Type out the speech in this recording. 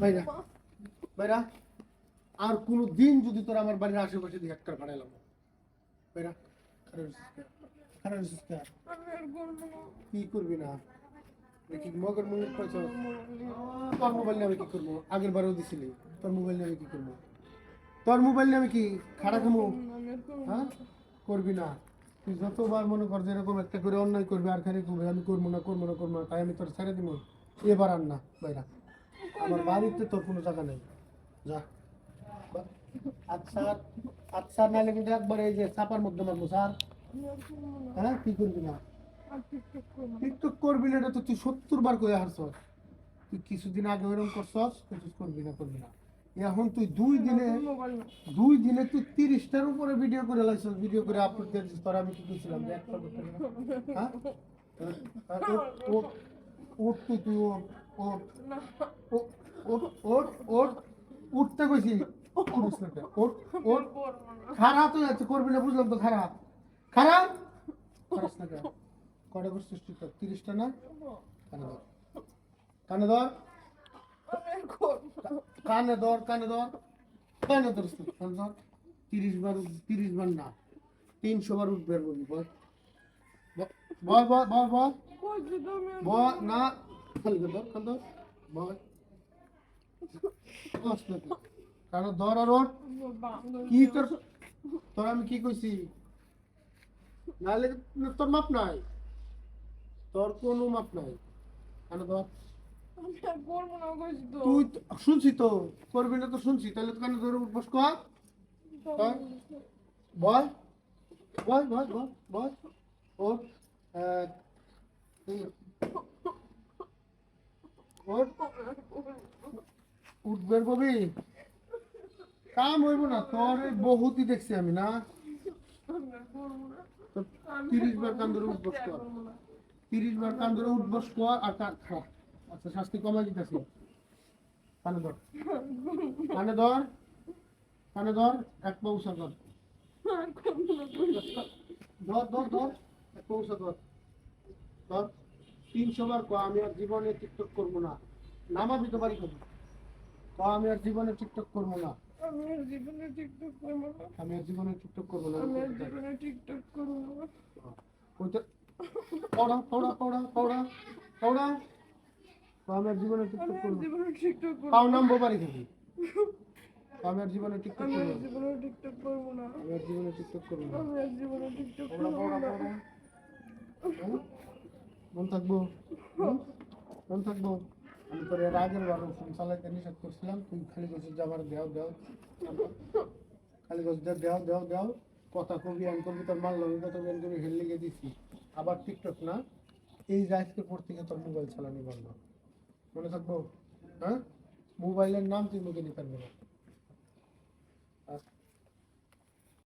বাইরা। বাইরা, আর কোনো দিন যদি তোর আমার বাড়ির আশেপাশে দিয়ে একটা ভাড়াইলাম বাইরা খারাপ খারাপ কি করবি না? দেখি মগের মনে পয়সা তোর মোবাইল নিয়ে আমি কি করব? আগের বারেও দিছিলি। তোর মোবাইল নিয়ে আমি কি করব? তোর মোবাইল নিয়ে আমি কি খামো? হ্যাঁ? করবি না। তুই যতবার মনে কর যে এরকম একটা করে অন্যায় করবি, আর খালি করবি আমি করব না করব না করব না, তাই আমি তোর ছেড়ে দিব। এবার আর না, বাইরা। আমার বাড়িতে তোর কোনো জায়গা নেই। যা। আচ্ছা আচ্ছা নাহলে কিন্তু একবার এই যে চাপার মধ্যে মারবো, স্যার। হ্যাঁ কি করবি না? টিকটক করবি না, এটা তো তুই সত্তর বার করে হারছস। তুই কিছুদিন আগে ওরকম করছস কিছু করবি না করবি না। এখন তুই দুই দিনে দুই দিনে তুই তিরিশটার উপরে ভিডিও করে লাগছিস ভিডিও করে আপলোড করে দিস তোর আমি কি করছিলাম করতে হ্যাঁ? ওঠ তুই তুই ওঠ, ওঠ ও- ওঠ উঠতে কইছি? ওঠ ওঠ। খারাপ তো যাচ্ছে করবি না বুঝলাম তো খারাপ খারাপ খারাপ না? কটা করছিস তুই তো? তিরিশটা না? কানে ধর। কানে ধর। কানে ধর কানে ধর। কানে ধর কানে ধর। তিরিশ বার তিরিশ বার না। তিনশো বার উঠবে বল। বল বল বল বল। বল না। খালি করে ধর কানে ধর বল কষ্ট না তো। কানে ধর আর কি তোর তোর আমি কি কইছি? নাহলে তোর মাপ নাই। তোর কোনো মাপ নাই। কানে ধর তুই শুনছি তো। করবি না তো শুনছি। তাহলে তো কানে ধরে বস কর। বল। বল। বল বল বল ওর ওর উঠবে কবি? কাম হইব না, তোর বহুতই দেখছি আমি, না? তিরিশ বার কান ধরে উঠবস কর। তিরিশ বার কান ধরে উঠবস কর আর খা। আচ্ছা শাস্তি কমাই দিতেছি। কানে ধর। কানে ধর। কানে ধর, এক পৌঁছা ধর ধর ধর ধর। এক ধর ধর। তিনশো বার কো আমি আর জীবনে টিকটক করব না নামাবি তো বাড়ি করব কো আমি আর জীবনে টিকটক করব না আমি আর জীবনে টিকটক করব না আমি আর জীবনে টিকটক করব না আমি আর জীবনে টিকটক করব না পড়া পড়া পড়া পড়া পড়া আমি আর জীবনে টিকটক আমি করব জীবনে টিকটক করব পাও নামবো বাড়ি থেকে আমি আর জীবনে টিকটক করব না। জীবনে টিকটক করব না আমি আর জীবনে টিকটক করব না আমি আর জীবনে টিকটক করব না হ্যাঁ? মন থাকব? মন থাকব। আমি তোর এর আগের বার ফোন চালাইতে নিষেধ করছিলাম, তুই খালি বসে যাবার দেও দেও। খালি বসে দেও দেও দেও। কথা কবি আন করবি তোর মাল লবি কথা বেন করে হেললে গিয়ে দিছি আবার টিকটক না? এই যে আজকে পর থেকে তোর মোবাইল চালানি বন্ধ। মনে থাকব? হ্যাঁ? মোবাইলের নাম তুই মুখে নিতে পারবি না। আর